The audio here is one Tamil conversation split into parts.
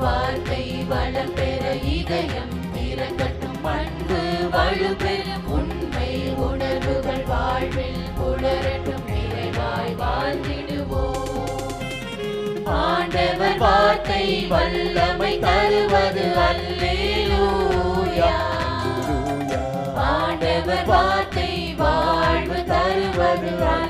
வார்த்தை வளம் பெற இதயம் திறக்கட்டும் அன்பு வலுப்பெறும் உண்மை. உணர்வுகள் வாழ்வில் புலரட்டும் நிறைவாய் வாழ்ந்திடுவோம். ஆண்டவர் வார்த்தை வல்லமை தருவது அல்லேலூயா. ஆண்டவர் வார்த்தை வாழ்வு தருவது அல்லேலூயா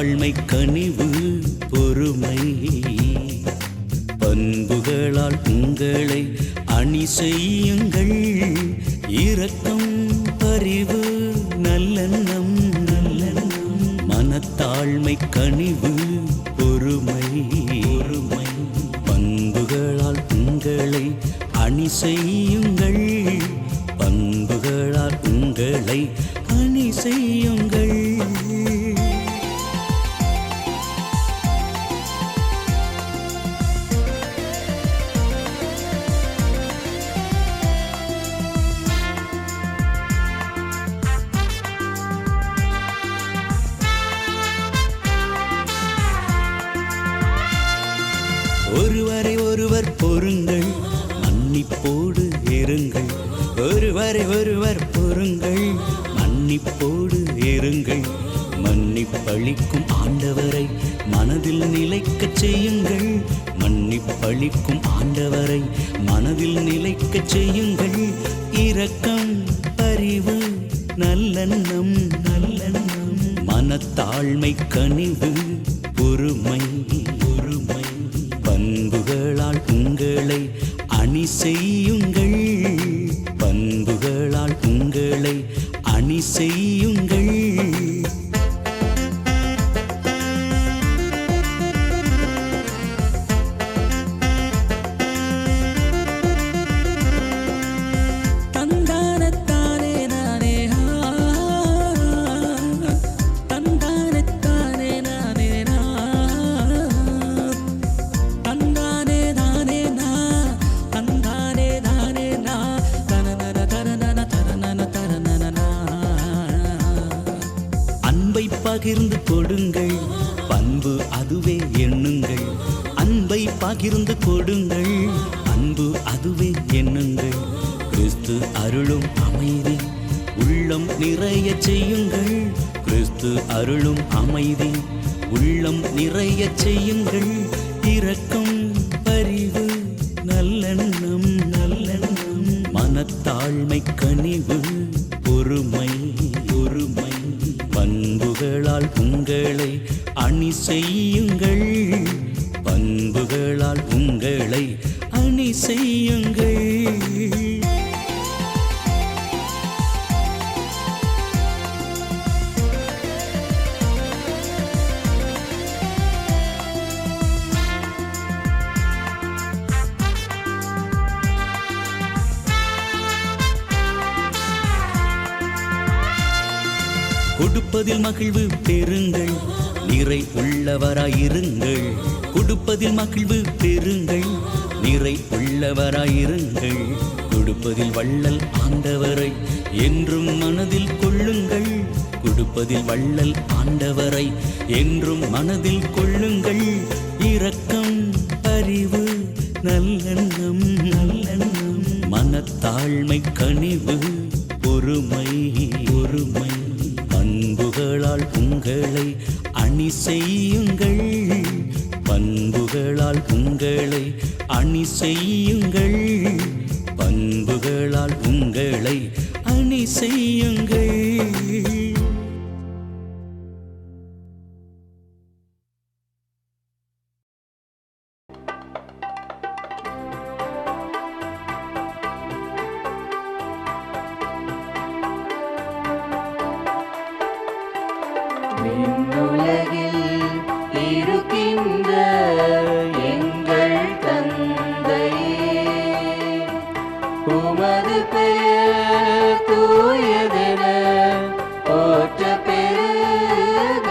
மனத்தாழ்மை கனிவு பொறுமை. பண்புகளால் உங்களை அணி செய்யுங்கள். இரக்கம் பரிவு நல்லெண்ணம் நல்லெண்ணம். மனத்தாழ்மை கனிவு பொறுமை பொறுமை. பண்புகளால் உங்களை அணி செய்யுங்கள். பண்புகளால் உங்களை அணி செய்யுங்கள். ஒருவரை ஒருவர் பொறுங்கள் மன்னிப்போடு இருங்கள். ஒருவரை ஒருவர் பொறுங்கள் மன்னிப்போடு இருங்கள். மன்னிப்பளிக்கும் ஆண்டவரை மனதில் நிலைக்கச் செய்யுங்கள். மன்னிப்பளிக்கும் ஆண்டவரை மனதில் நிலைக்கச் செய்யுங்கள். இரக்கம் பரிவு நல்லெண்ணம் நல்லெண்ணம். மனத்தாழ்மை கனிவு பொறுமை பொறுமை. உங்களை அணி செய்யுங்கள். பண்புகளால் உங்களை அணி செய் பகிர்ந்து கொடுங்கள். அன்பு அதுவே எண்ணுங்கள் கிறிஸ்து அருளும் அமைதி. உள்ளம் நிறைய செய்யுங்கள். கிறிஸ்து அருளும் அமைதி. உள்ளம் நிறைய செய்யுங்கள். இரக்கம் பரிவு நல்லெண்ணம் நல்லெண்ணம். மனத்தாழ்மை கனிவு பொறுமை பொறுமை. பண்புகளால் உங்களை அணி செய்யுங்கள். பண்புகளால் உங்களை அணி செய்யுங்கள். கொடுப்பதில் மகிழ்வு பெறுங்கள். நிறை உள்ளவராயிருங்கள். கொடுப்பதில் மகிழ்வு பெறுங்கள். நிறை உள்ளவராயிருங்கள். கொடுப்பதில் வள்ளல் ஆண்டவரை என்றும் மனதில் கொள்ளுங்கள். கொடுப்பதில் வள்ளல் ஆண்டவரை என்றும் மனதில் கொள்ளுங்கள். இரக்கம் அறிவு நல்லெண்ணம் நல்லெண்ணம். மனத்தாழ்மை கனிவு பொறுமை பொறுமை. பண்புகளால் உங்களை அணி செய்யுங்கள். உங்களை அணி செய்யுங்கள். பண்புகளால் உங்களை அணி செய்யுங்கள். உமது பெயர் தூயதென போற்ற பெருக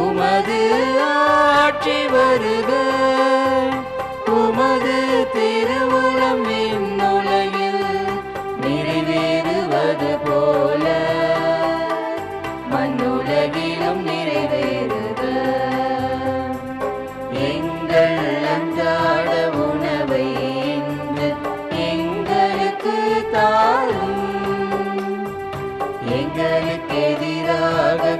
உமது ஆட்சி வருக. உமது திருவுளம் விண்ணுலகில் நிறைவேறுவது போல. மண்ணுலகிலும் நிறைவேறுக